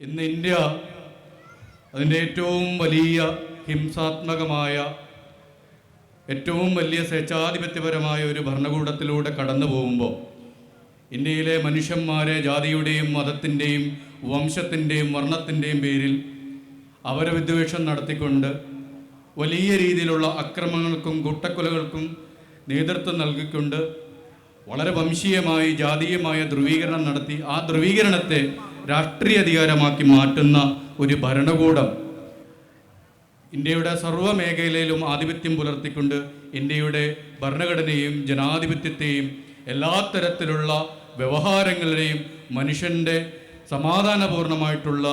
ഇന്ന് ഇന്ത്യ അതിന്റെ ഏറ്റവും വലിയ ഹിംസാത്മകമായ ഏറ്റവും വലിയ സ്വേച്ഛാധിപത്യപരമായ ഒരു ഭരണകൂടത്തിലൂടെ കടന്നു പോകുമ്പോൾ ഇന്ത്യയിലെ മനുഷ്യന്മാരെ ജാതിയുടെയും മതത്തിന്റെയും വംശത്തിന്റെയും വർണത്തിന്റെയും പേരിൽ അവരവിദ്വേഷം നടത്തിക്കൊണ്ട് വലിയ രീതിയിലുള്ള അക്രമങ്ങൾക്കും കൂട്ടക്കൊലകൾക്കും നേതൃത്വം നൽകിക്കൊണ്ട് വളരെ വംശീയമായി ജാതീയമായ ധ്രുവീകരണം നടത്തി. ആ ധ്രുവീകരണത്തെ രാഷ്ട്രീയ അധികാരമാക്കി മാറ്റുന്ന ഒരു ഭരണകൂടം ഇന്ത്യയുടെ സർവ മേഖലയിലും ആധിപത്യം പുലർത്തിക്കൊണ്ട് ഇന്ത്യയുടെ ഭരണഘടനയെയും ജനാധിപത്യത്തെയും എല്ലാ തരത്തിലുള്ള വ്യവഹാരങ്ങളുടെയും മനുഷ്യന്റെ സമാധാനപൂർണമായിട്ടുള്ള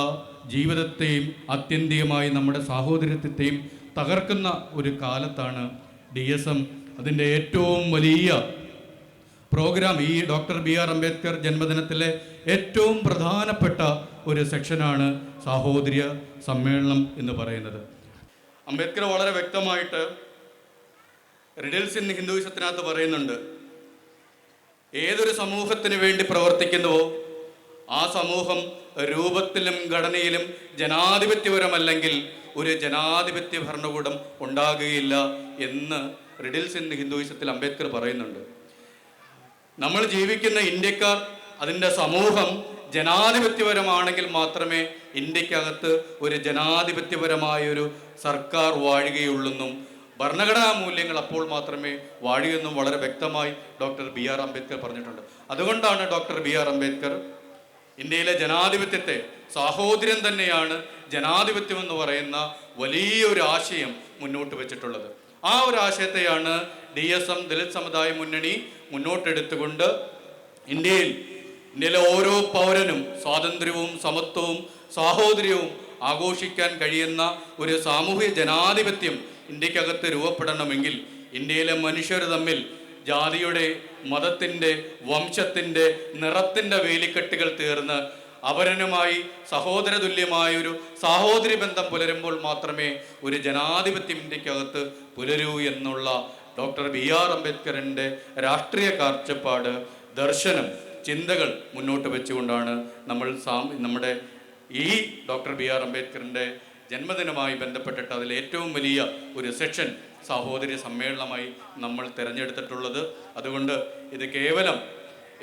ജീവിതത്തെയും ആത്യന്തികമായി നമ്മുടെ സാഹോദര്യത്തെയും തകർക്കുന്ന ഒരു കാലത്താണ് ഡി എസ് എം. അതിന്റെ ഏറ്റവും വലിയ പ്രോഗ്രാം ഈ ഡോക്ടർ ബി ആർ അംബേദ്കർ ജന്മദിനത്തിലെ ഏറ്റവും പ്രധാനപ്പെട്ട ഒരു സെക്ഷനാണ് സാഹോദര്യ സമ്മേളനം എന്ന് പറയുന്നത്. അംബേദ്കർ വളരെ വ്യക്തമായിട്ട് റിഡിൽസ് ഇൻ പറയുന്നുണ്ട് ഏതൊരു സമൂഹത്തിന് വേണ്ടി പ്രവർത്തിക്കുന്നുവോ ആ സമൂഹം രൂപത്തിലും ഘടനയിലും ജനാധിപത്യപരമല്ലെങ്കിൽ ഒരു ജനാധിപത്യ ഭരണകൂടം ഉണ്ടാകുകയില്ല എന്ന് റിഡിൽസ് ഇൻ ഹിന്ദുവിസത്തിൽ അംബേദ്കർ പറയുന്നുണ്ട്. നമ്മൾ ജീവിക്കുന്ന ഇന്ത്യക്കാർ അതിന്റെ സമൂഹം ജനാധിപത്യപരമാണെങ്കിൽ മാത്രമേ ഇന്ത്യക്കകത്ത് ഒരു ജനാധിപത്യപരമായൊരു സർക്കാർ വാഴുകയുള്ളെന്നും ഭരണഘടനാ മൂല്യങ്ങൾ അപ്പോൾ മാത്രമേ വാഴുകയെന്നും വളരെ വ്യക്തമായി ഡോക്ടർ ബി ആർ അംബേദ്കർ പറഞ്ഞിട്ടുണ്ട്. അതുകൊണ്ടാണ് ഡോക്ടർ ബി ആർ അംബേദ്കർ ഇന്ത്യയിലെ ജനാധിപത്യത്തെ സാഹോദര്യം തന്നെയാണ് ജനാധിപത്യം എന്ന് പറയുന്ന വലിയൊരു ആശയം മുന്നോട്ട് വെച്ചിട്ടുള്ളത്. ആ ഒരു ആശയത്തെയാണ് D S M Dalit Samudaya Munnani മുന്നോട്ടെടുത്തുകൊണ്ട് ഇന്ത്യയിൽ ഇന്ത്യയിലെ ഓരോ പൗരനും സ്വാതന്ത്ര്യവും സമത്വവും സാഹോദര്യവും ആഘോഷിക്കാൻ കഴിയുന്ന ഒരു സാമൂഹിക ജനാധിപത്യം ഇന്ത്യക്കകത്ത് രൂപപ്പെടണമെങ്കിൽ ഇന്ത്യയിലെ മനുഷ്യർ തമ്മിൽ ജാതിയുടെ മതത്തിന്റെ വംശത്തിന്റെ നിറത്തിന്റെ വേലിക്കെട്ടുകൾ തീർന്ന് അവരനുമായി സഹോദര ഒരു സാഹോദര്യ ബന്ധം പുലരുമ്പോൾ മാത്രമേ ഒരു ജനാധിപത്യം ഇന്ത്യക്കകത്ത് പുലരൂ എന്നുള്ള ഡോക്ടർ ബി ആർ അംബേദ്കറിന്റെ രാഷ്ട്രീയ കാഴ്ചപ്പാട് ദർശനം ചിന്തകൾ മുന്നോട്ട് വെച്ചുകൊണ്ടാണ് നമ്മൾ സാം നമ്മുടെ ഈ ഡോക്ടർ ബി ആർ അംബേദ്കറിന്റെ ജന്മദിനമായി ബന്ധപ്പെട്ടിട്ട് അതിൽ ഏറ്റവും വലിയ ഒരു സെക്ഷൻ സഹോദരി സമ്മേളനമായി നമ്മൾ തിരഞ്ഞെടുത്തിട്ടുള്ളത്. അതുകൊണ്ട് ഇത് കേവലം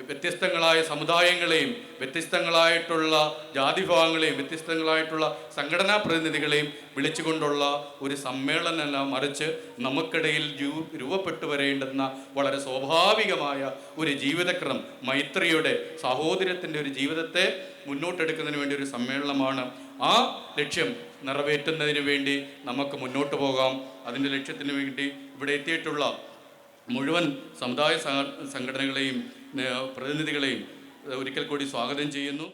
വ്യത്യസ്തങ്ങളായ സമുദായങ്ങളെയും വ്യത്യസ്തങ്ങളായിട്ടുള്ള ജാതിഭാഗങ്ങളെയും വ്യത്യസ്തങ്ങളായിട്ടുള്ള സംഘടനാ പ്രതിനിധികളെയും വിളിച്ചുകൊണ്ടുള്ള ഒരു സമ്മേളനമല്ല മറിച്ച് നമുക്കിടയിൽ രൂപപ്പെട്ടു വരേണ്ടുന്ന വളരെ സ്വാഭാവികമായ ഒരു ജീവിതക്രമം മൈത്രിയുടെ സാഹോദര്യത്തിന്റെ ഒരു ജീവിതത്തെ മുന്നോട്ടെടുക്കുന്നതിന് വേണ്ടി ഒരു സമ്മേളനമാണ്. ആ ലക്ഷ്യം നിറവേറ്റുന്നതിന് വേണ്ടി നമുക്ക് മുന്നോട്ട് പോകാം. അതിന്റെ ലക്ഷ്യത്തിന് വേണ്ടി ഇവിടെ എത്തിയിട്ടുള്ള മുഴുവൻ സമുദായ സംഘടനകളെയും പ്രതിനിധികളെയും ഒരിക്കൽ കൂടി സ്വാഗതം ചെയ്യുന്നു.